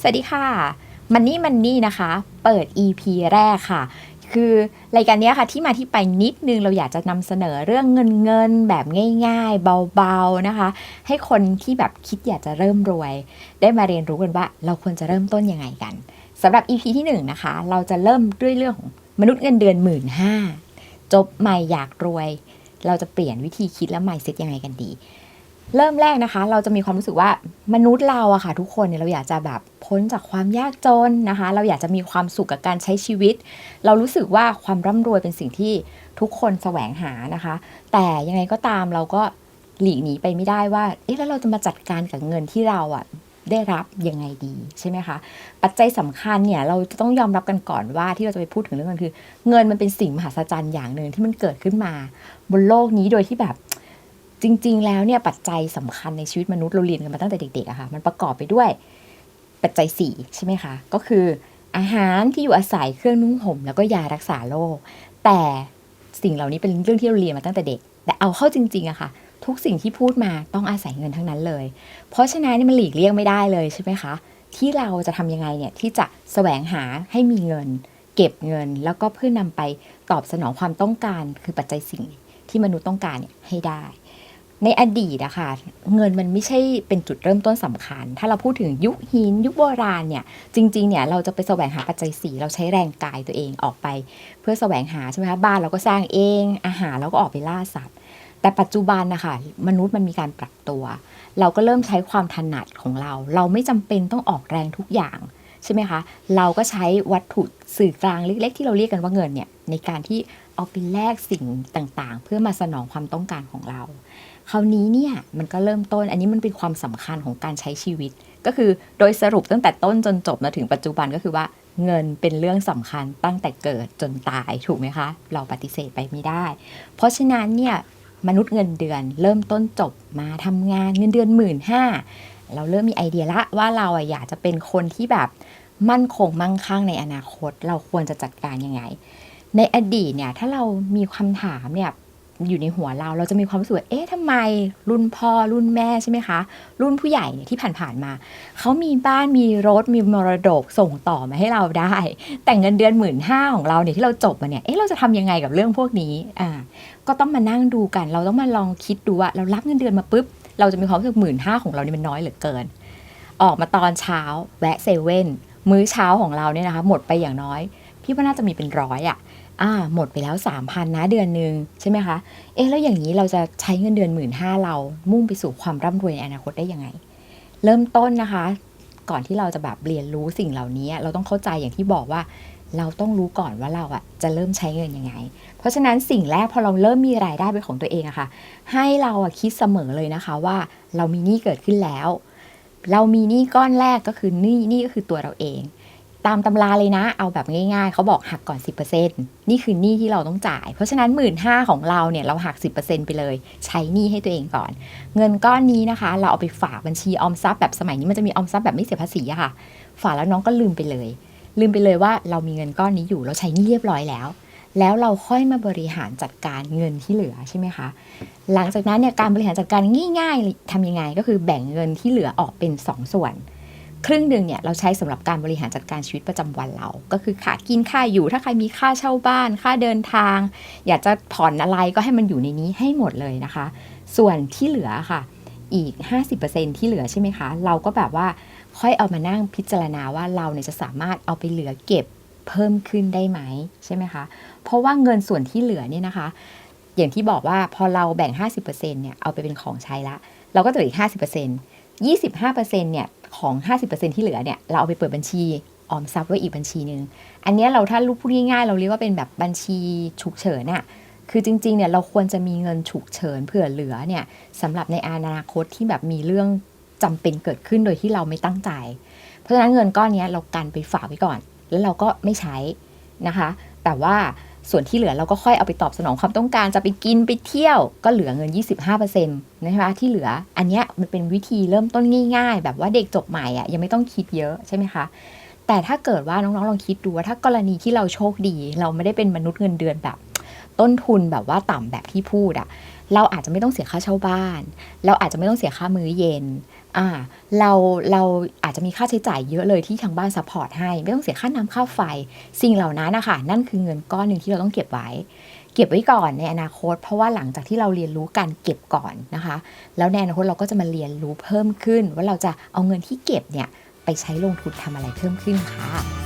สวัสดีค่ะมันนี่มันนี่นะคะ เปิด EP แรกค่ะ คือรายการนี้ค่ะที่มาที่ไปนิดนึงเราอยากจะนำเสนอเรื่องเงินเงินแบบง่าย ๆ เบาๆนะคะ ให้คนที่แบบคิดอยากจะเริ่มรวย ได้มาเรียนรู้กันว่าเราควรจะเริ่มต้นยังไงกันสำหรับ EP ที่หนึ่งนะคะ เราจะเริ่มด้วยเรื่องของมนุษย์เงินเดือนหมื่นห้าจบใหม่อยากรวย เราจะเปลี่ยนวิธีคิดและ mindset ยังไงกันดี เริ่มแรกนะคะ เราจะมีความรู้สึกว่ามนุษย์เราอะค่ะ ทุกคนเนี่ยเราอยากจะแบบพ้นจากความยากจนนะคะ เราอยากจะมีความสุขกับการใช้ชีวิต เรารู้สึกว่าความร่ำรวยเป็นสิ่งที่ทุกคนแสวงหานะคะ แต่ยังไงก็ตามเราก็หลีกหนีไปไม่ได้ว่าเอ๊ะแล้วเราจะมาจัดการกับเงินที่เราอะได้รับยังไงดีใช่ไหมคะ ปัจจัยสำคัญเนี่ยเราจะต้องยอมรับกันก่อนว่าที่เราจะไปพูดถึงเรื่องเงินคือ เงินมันเป็นสิ่งมหัศจรรย์อย่างหนึ่งที่มันเกิดขึ้นมา บนโลกนี้โดยที่แบบ จริง ๆ แล้วเนี่ยปัจจัยสำคัญในชีวิตมนุษย์เราเรียนกันมาตั้งแต่เด็กๆอะค่ะ มันประกอบไปด้วยปัจจัยสี่ใช่ไหมคะ ก็คืออาหารที่อยู่อาศัยเครื่องนุ่งห่มแล้วก็ยารักษาโรคแต่สิ่งเหล่านี้เป็นเรื่องที่เราเรียนมาตั้งแต่เด็ก แต่เอาเข้าจริงๆอะค่ะ ทุกสิ่งที่พูดมาต้องอาศัยเงินทั้งนั้นเลย เพราะฉะนั้นนี่มันหลีกเลี่ยงไม่ได้เลยใช่ไหมคะ ที่เราจะทำยังไงเนี่ยที่จะแสวงหาให้มีเงิน เก็บเงิน แล้วก็เพื่อนำไปตอบสนองความต้องการ คือปัจจัยสิ่งที่มนุษย์ต้องการเนี่ยให้ได้ ในอดีตอะค่ะเงินมันไม่ใช่เป็นจุดเริ่มต้นสำคัญ ถ้าเราพูดถึงยุคหิน ยุคโบราณเนี่ยจริงๆเนี่ยเราจะไปแสวงหาปัจจัยสี่เราใช้แรงกายตัวเองออกไป เพื่อแสวงหาใช่ไหมคะบ้านเราก็สร้างเองอาหารเราก็ออกไปล่าสัตว์ แต่ปัจจุบันนะคะมนุษย์มันมีการปรับตัว เราก็เริ่มใช้ความถนัดของเรา เราไม่จำเป็นต้องออกแรงทุกอย่าง ใช่ไหมคะ เราก็ใช้วัตถุสื่อกลางเล็ก ๆ ที่เราเรียกกันว่าเงินเนี่ยในการที่เอาไปแลกสิ่งต่างๆ เพื่อมาสนองความต้องการของเรา คราวนี้เนี่ยมันก็เริ่มต้นอันนี้มันเป็นความสำคัญของการใช้ชีวิต ก็คือโดยสรุปตั้งแต่ต้นจนจบมาถึงปัจจุบันก็คือว่าเงินเป็นเรื่องสำคัญตั้งแต่เกิดจนตายถูกไหมคะ เราปฏิเสธไปไม่ได้ เพราะฉะนั้นเนี่ยมนุษย์เงินเดือนเริ่มต้นจบมาทำงานเงินเดือนหมื่นห้า เราเริ่มมีไอเดียละว่าเราอยากจะเป็นคนที่แบบมั่นคงมั่งคั่งในอนาคต เราควรจะจัดการยังไง ในอดีตเนี่ยถ้าเรามีคำถามเนี่ยอยู่ในหัวเราเราจะมีความรู้สึกเอ๊ะทำไม รุ่นพ่อรุ่นแม่ใช่ไหมคะ รุ่นผู้ใหญ่เนี่ยที่ผ่านๆมา เขามีบ้านมีรถมีมรดกส่งต่อมาให้เราได้ แต่เงินเดือนหมื่นห้าของเราเนี่ยที่เราจบมาเนี่ยเอ๊ะเราจะทำยังไงกับเรื่องพวกนี้อ่าก็ต้องมานั่งดูกัน เราต้องมาลองคิดดูว่าเรารับเงินเดือนมาปุ๊บ เราจะมีความรู้สึกหมื่นห้าของเราเนี่ยมันน้อยเหลือเกิน ออกมาตอนเช้าแวะเซเว่นมื้อเช้าของเราเนี่ยนะคะหมดไปอย่างน้อย พี่ว่าน่าจะมีเป็นร้อยอะอ่าหมดไปแล้ว3,000นะเดือนหนึ่งใช่ไหมคะ เอ๊ะแล้วอย่างนี้เราจะใช้เงินเดือนหมื่นห้าเรามุ่งไปสู่ความร่ำรวยในอนาคตได้ยังไง เริ่มต้นนะคะ ก่อนที่เราจะแบบเรียนรู้สิ่งเหล่านี้ เราต้องเข้าใจอย่างที่บอกว่า เราต้องรู้ก่อนว่าเราอะจะเริ่มใช้เงินยังไง เพราะฉะนั้นสิ่งแรกพอเราเริ่มมีรายได้เป็นของตัวเองอะค่ะ ให้เราอะคิดเสมอเลยนะคะว่าเรามีหนี้เกิดขึ้นแล้ว เรามีหนี้ก้อนแรกก็คือหนี้หนี้ก็คือตัวเราเอง ตามตำราเลยนะ เอาแบบง่ายๆ เขาบอกหักก่อน 10%นี่คือหนี้ที่เราต้องจ่าย เพราะฉะนั้นหมื่นห้าของเราเนี่ยเราหัก 10%ไปเลย ใช้หนี้ให้ตัวเองก่อน เงินก้อนนี้นะคะ เราเอาไปฝากบัญชีออมทรัพย์แบบสมัยนี้มันจะมีออมทรัพย์แบบไม่เสียภาษีอะค่ะ ฝากแล้วน้องก็ลืมไปเลย ลืมไปเลยว่าเรามีเงินก้อนนี้อยู่เราใช้นี้เรียบร้อยแล้ว แล้วเราค่อยมาบริหารจัดการเงินที่เหลือใช่ไหมคะ หลังจากนั้นเนี่ยการบริหารจัดการง่ายๆทำยังไงก็คือแบ่งเงินที่เหลือออกเป็นสองส่วน ครึ่งหนึ่งเนี่ยเราใช้สำหรับการบริหารจัดการชีวิตประจำวันเรา ก็คือค่ากินค่าอยู่ ถ้าใครมีค่าเช่าบ้าน ค่าเดินทาง อยากจะผ่อนอะไรก็ให้มันอยู่ในนี้ให้หมดเลยนะคะ ส่วนที่เหลือค่ะอีก 50%ที่เหลือใช่ไหมคะ เราก็แบบว่า ค่อยเอามานั่งพิจารณาว่าเราเนี่ยจะสามารถเอาไปเหลือเก็บเพิ่มขึ้นได้ไหมใช่ไหมคะ เพราะว่าเงินส่วนที่เหลือเนี่ยนะคะ อย่างที่บอกว่าพอเราแบ่ง 50%เนี่ยเอาไปเป็นของใช้ละ เราก็จะเหลืออีก 50% 25%เนี่ยของ 50%ที่เหลือเนี่ยเราเอาไปเปิดบัญชีออมทรัพย์ไว้อีกบัญชีหนึ่ง อันนี้เราถ้าลูกพูดง่ายๆเราเรียกว่าเป็นแบบบัญชีฉุกเฉินน่ะคือจริงๆเนี่ยเราควรจะมีเงินฉุกเฉินเผื่อเหลือเนี่ยสำหรับในอนาคตที่แบบมีเรื่อง จำเป็นเกิดขึ้นโดยที่เราไม่ตั้งใจ เพราะฉะนั้นเงินก้อนนี้เรากันไปฝากไว้ก่อน แล้วเราก็ไม่ใช้นะคะ แต่ว่าส่วนที่เหลือเราก็ค่อยเอาไปตอบสนองความต้องการจะไปกินไปเที่ยวก็เหลือเงิน 25%นะคะที่เหลืออันเนี้ยมันเป็นวิธีเริ่มต้นง่าย ๆ แบบว่าเด็กจบใหม่อะยังไม่ต้องคิดเยอะใช่ไหมคะแต่ถ้าเกิดว่าน้องๆลองคิดดูว่าถ้ากรณีที่เราโชคดี เราไม่ได้เป็นมนุษย์เงินเดือนแบบ ต้นทุนแบบว่าต่ำแบบที่พูดอะเราอาจจะไม่ต้องเสียค่าเช่าบ้าน เราอาจจะไม่ต้องเสียค่ามื้อเย็นอ่าเราเราอาจจะมีค่าใช้จ่ายเยอะเลยที่ทางบ้านซัพพอร์ตให้ ไม่ต้องเสียค่าน้ำค่าไฟ สิ่งเหล่านั้นนะคะนั่นคือเงินก้อนหนึ่งที่เราต้องเก็บไว้ เก็บไว้ก่อนในอนาคต เพราะว่าหลังจากที่เราเรียนรู้การเก็บก่อนนะคะ แล้วในอนาคตเราก็จะมาเรียนรู้เพิ่มขึ้น ว่าเราจะเอาเงินที่เก็บเนี่ยไปใช้ลงทุนทำอะไรเพิ่มขึ้นค่ะ